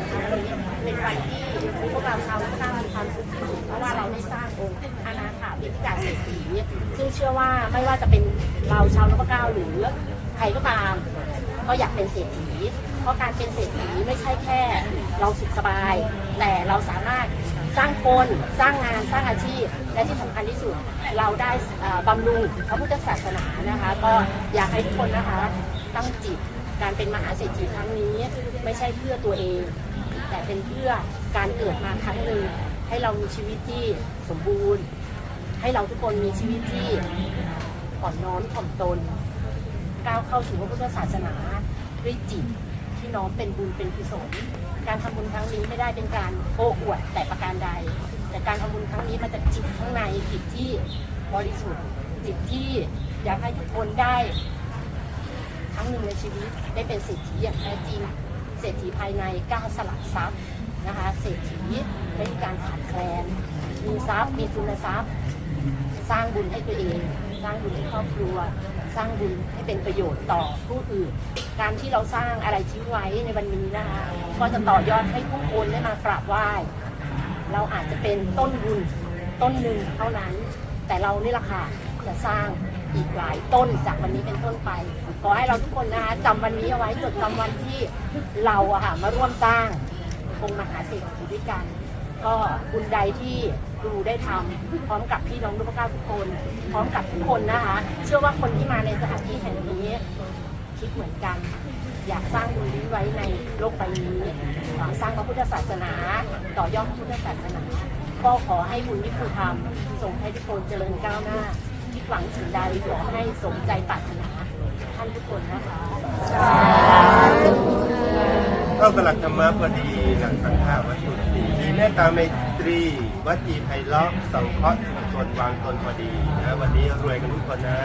นะคะวันนี้เป็นวันที่พวกเราชาวพุทธมีความสุขที่สุดเพราะว่าเราได้สร้างองค์อนาถาบิณฑิกาเศรษฐีซึ่งเชื่อว่าไม่ว่าจะเป็นเราชาวนพเก้าหรือใครก็ตาม ก็อยากเป็นเศรษฐี เพราะการเป็นเศรษฐีไม่ใช่แค่ เราสุขสบาย แต่เราสามารถสร้างคนสร้างงานสร้างอาชีพ และที่สำคัญที่สุด เราได้บำรุงพระพุทธศาสนานะคะ ก็อยากให้ทุกคนนะคะตั้งจิต การเป็นมหาเศรษฐีครั้งนี้ไม่ใช่เพื่อตัวเอง แต่เป็นเพื่อการเกิดมาครั้งหนึ่งให้เรามีชีวิตที่สมบูรณ์ ให้เราทุกคนมีชีวิตที่อ่อนน้อมถ่อมตน ก้าวเข้าสู่พระพุทธศาสนาด้วยจิตที่น้อมเป็นบุญเป็นกุศลการทำบุญครั้งนี้ไม่ได้เป็นการโอ้อวดแต่ประการใด แต่การทำบุญครั้งนี้มาจากจิตข้างในจิตที่บริสุทธิ์จิตที่อยากให้ทุกคนได้ ครั้งหนึ่งในชีวิตได้เป็นเศรษฐีอย่างแท้จริง เศรษฐีภายในกล้าสละทรัพย์นะคะเศรษฐีไม่มีการขาดแคลนมีทรัพย์มีทุนทรัพย์ สร้างบุญให้ตัวเอง สร้างบุญให้ครอบครัว สร้างบุญให้เป็นประโยชน์ต่อผู้อื่นการที่เราสร้างอะไรทิ้งไว้ในวันนี้นะคะก็จะต่อยอดให้ผู้คนได้มากราบไหว้เราอาจจะเป็นต้นบุญต้นหนึ่งเท่านั้น แต่เรานี่แหละค่ะจะสร้าง อีกหลายต้นจากวันนี้เป็นต้นไป ขอให้เราทุกคนนะคะจำวันนี้เอาไว้จดจำวันที่เราอะค่ะมาร่วมสร้างองค์มหาเศรษฐีด้วยกัน ก็บุญใดที่ครูได้ทำพร้อมกับพี่น้องทุกเก้าทุกคน พร้อมกับทุกคนนะคะ เชื่อว่าคนที่มาในสถานที่แห่งนี้คิดเหมือนกัน อยากสร้างบุญนี้ไว้ในโลกใบนี้สร้างพระพุทธศาสนา ต่อยอดพระพุทธศาสนา ก็ขอให้บุญที่ครูทำส่งให้ทุกคนเจริญก้าวหน้า หวังสิ่งใดขอให้สมใจปรารถนาท่านทุกคนนะคะเข้ากหลักธรรมะพอดีหลังสังฆาวัตถุสีมีเมตตาเมตรีวัจีไพเราะสังเคราะห์ชุมชนวางตนพอดีนะวันนี้รวยกันทุกคนนะ